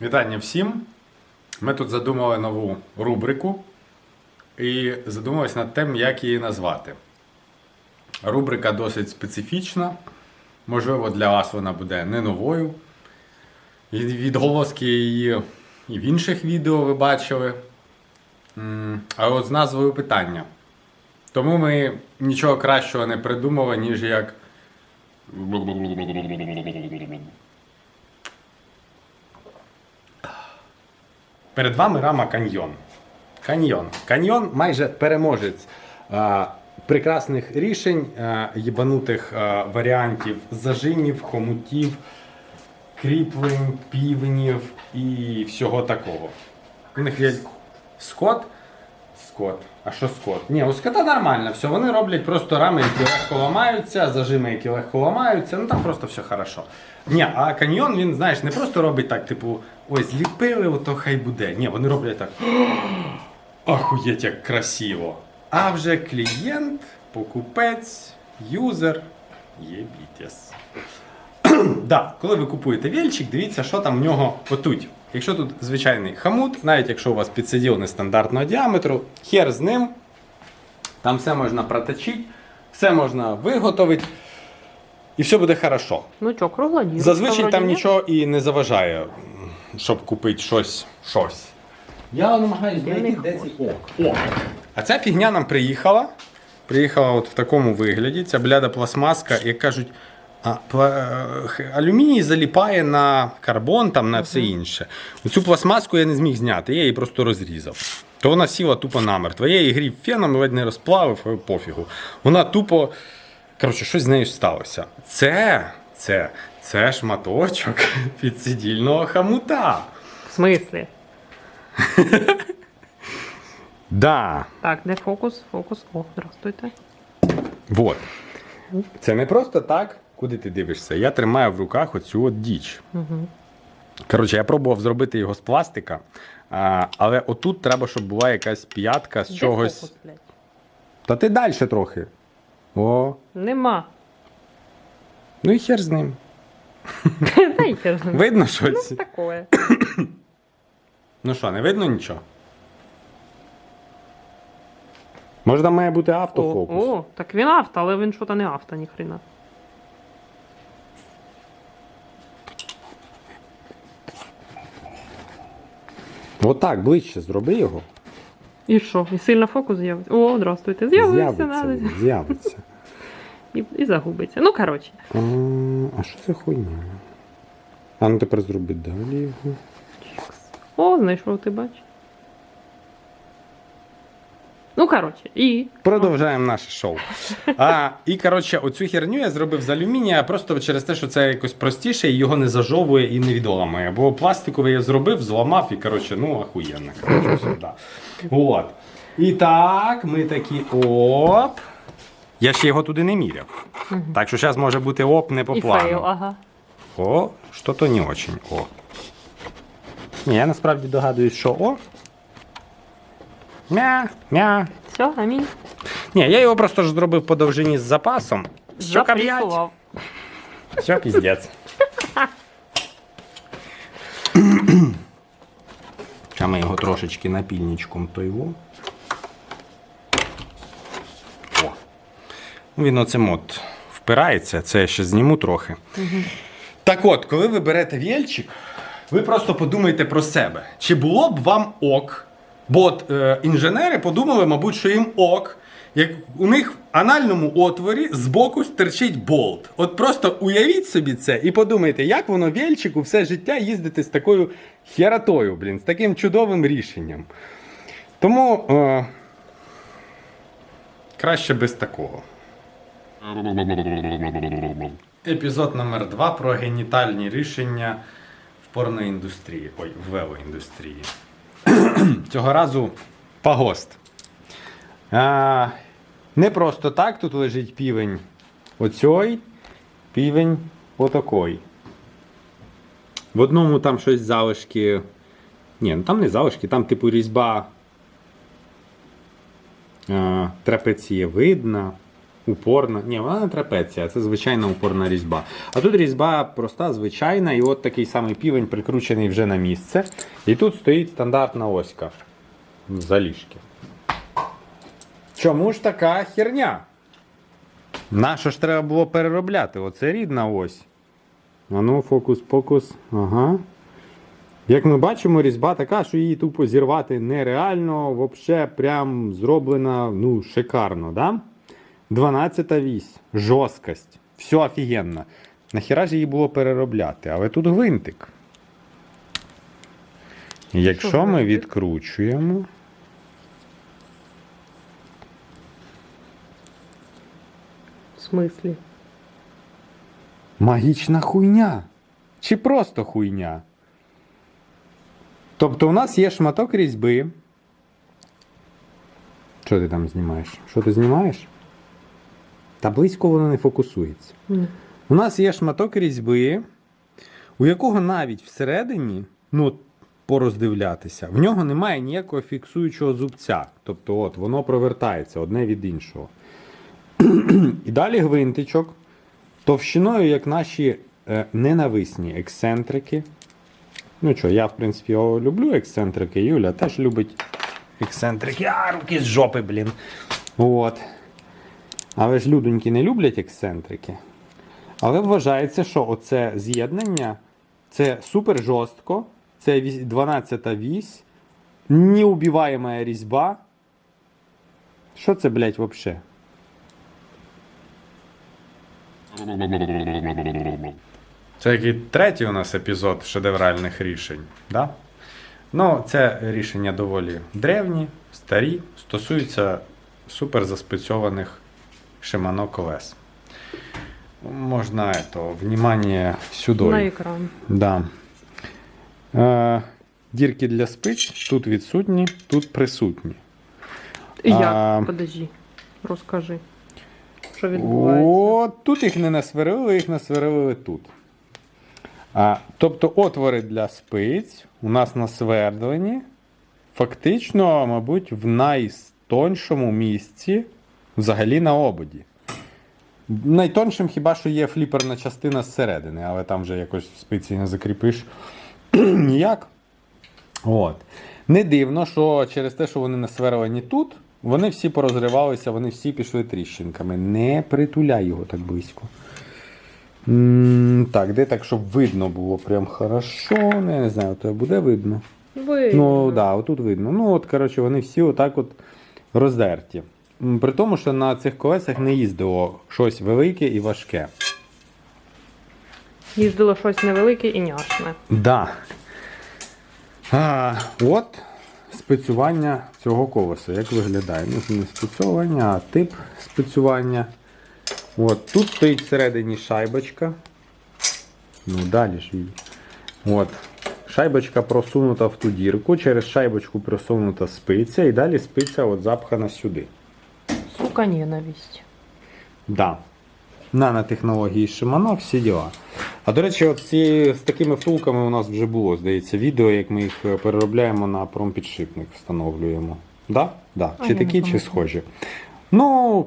Вітання всім. Ми тут задумали нову рубрику і задумались над тим, як її назвати. Рубрика досить специфічна. Можливо, для вас вона буде не новою. Відголоски її і в інших відео ви бачили. М, А от з назвою питання. Тому ми нічого кращого не придумали, ніж як. Перед вами рама каньйон. Каньйон. Каньйон майже переможець а, прекрасних рішень, а, єбанутих а, варіантів зажимів, хомутів, кріплень, півнів і всього такого. У них є скот. Скот. А що скот? Ні, у скота нормально, все. Вони роблять просто рами, які легко ламаються, зажими, які легко ламаються. Ну там просто все хорошо. Ні, а каньйон, він, знаєш, не просто робить так, типу, ось зліпили, ото хай буде. Ні, вони роблять так. Ахуєть, як красиво. А вже клієнт, покупець, юзер. Єбітєс. Да, коли ви купуєте вільчик, дивіться, що там в нього отут. Якщо тут звичайний хамут, навіть якщо у вас підсиділ нестандартного діаметру, хер з ним, там все можна проточити, все можна виготовити, і все буде хорошо. Ну що, кругла дірка. Зазвичай там ні? нічого і не заважає, щоб купити щось. щось. Я намагаюся знайти, де ці. О. А ця фігня нам приїхала. Приїхала от в такому вигляді. Ця бляда пластмаска, як кажуть, алюміній заліпає на карбон, там, на все інше. Цю пластмаску я не зміг зняти, я її просто розрізав. То вона сіла тупо намертво. Я її грів феном, ледь не розплавив, пофігу. Вона тупо. Коротше, щось з нею сталося. Це, це, це шматочок підсидільного хамута. В смислі? Да. Так, де фокус? Фокус. О, здравствуйте. Вот. Це не просто так, куди ти дивишся. Я тримаю в руках оцю от діч. Угу. Коротше, я пробував зробити його з пластика, а, але отут треба, щоб була якась п'ятка з Де чогось. фокус, блядь? Та ти далі трохи. О, Нема. ну і хер з ним. Дай хер. знає. Видно щось? Ну, такое. Ну що, не видно нічого? Може, там має бути О, автофокус. о, так він авто, але він що-то не авто, ніхрена. Отак, ближче зроби його. І що? І сильно фокус з'явиться? О, здравствуйте. З'явився, З'явиться, з'явиться. і, і загубиться. Ну, коротше. А, а що це хуйня? А ну тепер зроби далі його. О, знайшов ти бач. Ну, коротше, і. Продовжаємо наше шоу. А, і коротше, оцю херню я зробив з алюмінія просто через те, що це якось простіше і його не зажовує і не відламує. Бо пластиковий я зробив, зламав і коротше, ну ахуєнно. Коротше, все, да. От. І так, ми такі оп. Я ще його туди не міряв. Так що зараз може бути оп не по І плану. фейл, ага. О, що-то не очень. О. Ні, я насправді догадуюсь, що о. Мя, мя. Все, амінь. Ні, я його просто ж зробив по довжині з запасом. Що? Запресував. Все, піздець. Зараз ми його трошечки напільничком тойво. О. Ну, Він оцим от впирається, це я ще зніму трохи. Так от, коли ви берете вільчик, ви просто подумайте про себе. Чи було б вам ок? Бо от е, інженери подумали, мабуть, що їм ок, як у них в анальному отворі збоку стирчить болт. От просто уявіть собі це і подумайте, як воно вільчику все життя їздити з такою херотою, блін, з таким чудовим рішенням. Тому е, краще без такого. Епізод номер 2 про генітальні рішення в порноіндустрії. Ой, в велоіндустрії. Цього разу пагост. А, не просто так тут лежить півень оцьой, півень отакой. В одному там щось залишки. Ні, ну там не залишки, там типу різьба а, трапеція видна. Упорна. Ні, вона не трапеція, це звичайна упорна різьба. А тут різьба проста, звичайна, і от такий самий півень прикручений вже на місце. І тут стоїть стандартна оська заліжки. Чому ж така херня? Нащо ж треба було переробляти? Оце рідна ось. А ну, фокус-покус. Ага. Як ми бачимо, різьба така, що її тупо зірвати нереально, взагалі прям зроблена ну, шикарно, да? 12 вісь, жорсткость, все офігенно. Нахіра ж її було переробляти, але тут гвинтик. Якщо ми відкручуємо. В смислі? Магічна хуйня. Чи просто хуйня? Тобто у нас є шматок різьби. Що ти там знімаєш? Що ти знімаєш? Та близько воно не фокусується. Ні. У нас є шматок різьби, у якого навіть всередині, ну, пороздивлятися, в нього немає ніякого фіксуючого зубця. Тобто, от, воно провертається одне від іншого. І далі гвинтичок товщиною, як наші е, ненависні ексцентрики. Ну що, я, в принципі, його люблю ексцентрики. Юля теж любить ексцентрики. А, руки з жопи, блін. От. Але ж людоньки не люблять ексцентрики. Але вважається, що оце з'єднання це супер жорстко, це 12 вісь, неубиваєма різьба. Що це, блядь, взагалі? Це який третій у нас епізод шедевральних рішень, да? Ну, це рішення доволі древні, старі, стосуються супер заспецьованих Shimano колес. Можна это, внимание сюди. На екран. Да. Е, дірки для спиць тут відсутні, тут присутні. Як? А- Подожди. Розкажи. Що відбувається? О, тут їх не насверлили, їх насверлили тут. А, тобто отвори для спиць у нас насвердлені. Фактично, мабуть, в найтоншому місці взагалі на ободі. Найтоншим хіба що є фліперна частина зсередини, але там вже якось в спиці не закріпиш ніяк. От. Не дивно, що через те, що вони насверлені тут, вони всі порозривалися, вони всі пішли тріщинками. Не притуляй його так близько. М, Так, де так, щоб видно було прям хорошо. Ну, я не знаю, то буде видно. Ви... Ну, так, да, отут видно. Ну, от, коротше, вони всі отак от роздерті. При тому, що на цих колесах не їздило щось велике і важке. Їздило щось невелике і няшне. Да. А, от спецювання цього колеса. Як виглядає? Ну, це не спецювання, а тип спецювання. От, тут стоїть всередині шайбочка. Ну, далі ж її. От. Шайбочка просунута в ту дірку, через шайбочку просунута спиця, і далі спиця от запхана сюди. Сука, ненависть. Да. Нанотехнології Shimano, всі діла. А до речі, от ці, з такими втулками у нас вже було, здається, відео, як ми їх е, переробляємо на промпідшипник, встановлюємо. Да? Да. А Чи такі, чи схожі. Ну,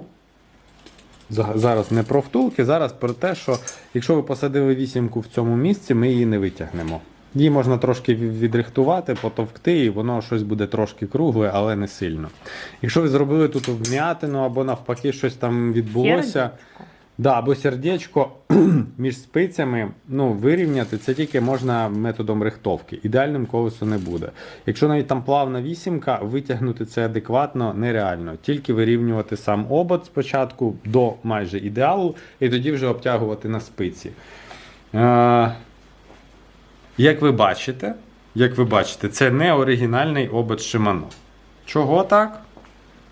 зараз не про втулки, зараз про те, що якщо ви посадили вісімку в цьому місці, ми її не витягнемо. Її можна трошки відрихтувати, потовкти, і воно щось буде трошки кругле, але не сильно. Якщо ви зробили тут вм'ятину або навпаки щось там відбулося. Да, або сердечко між спицями ну, вирівняти це тільки можна методом рихтовки. Ідеальним колесо не буде. Якщо навіть там плавна вісімка, витягнути це адекватно нереально. Тільки вирівнювати сам обод спочатку до майже ідеалу, і тоді вже обтягувати на спиці. Як ви бачите, як ви бачите, це не оригінальний обод Shimano. Чого так?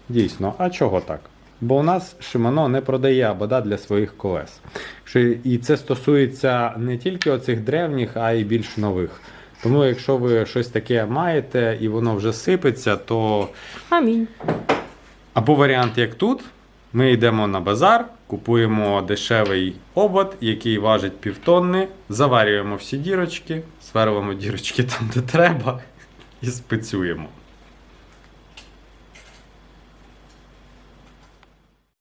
Дійсно, а чого так? Бо у нас Shimano не продає абода для своїх колес. І це стосується не тільки оцих древніх, а й більш нових. Тому, якщо ви щось таке маєте і воно вже сипеться, то Амінь. або варіант, як тут, ми йдемо на базар, купуємо дешевий обод, який важить півтонни, заварюємо всі дірочки, сверлимо дірочки там, де треба, і спецюємо.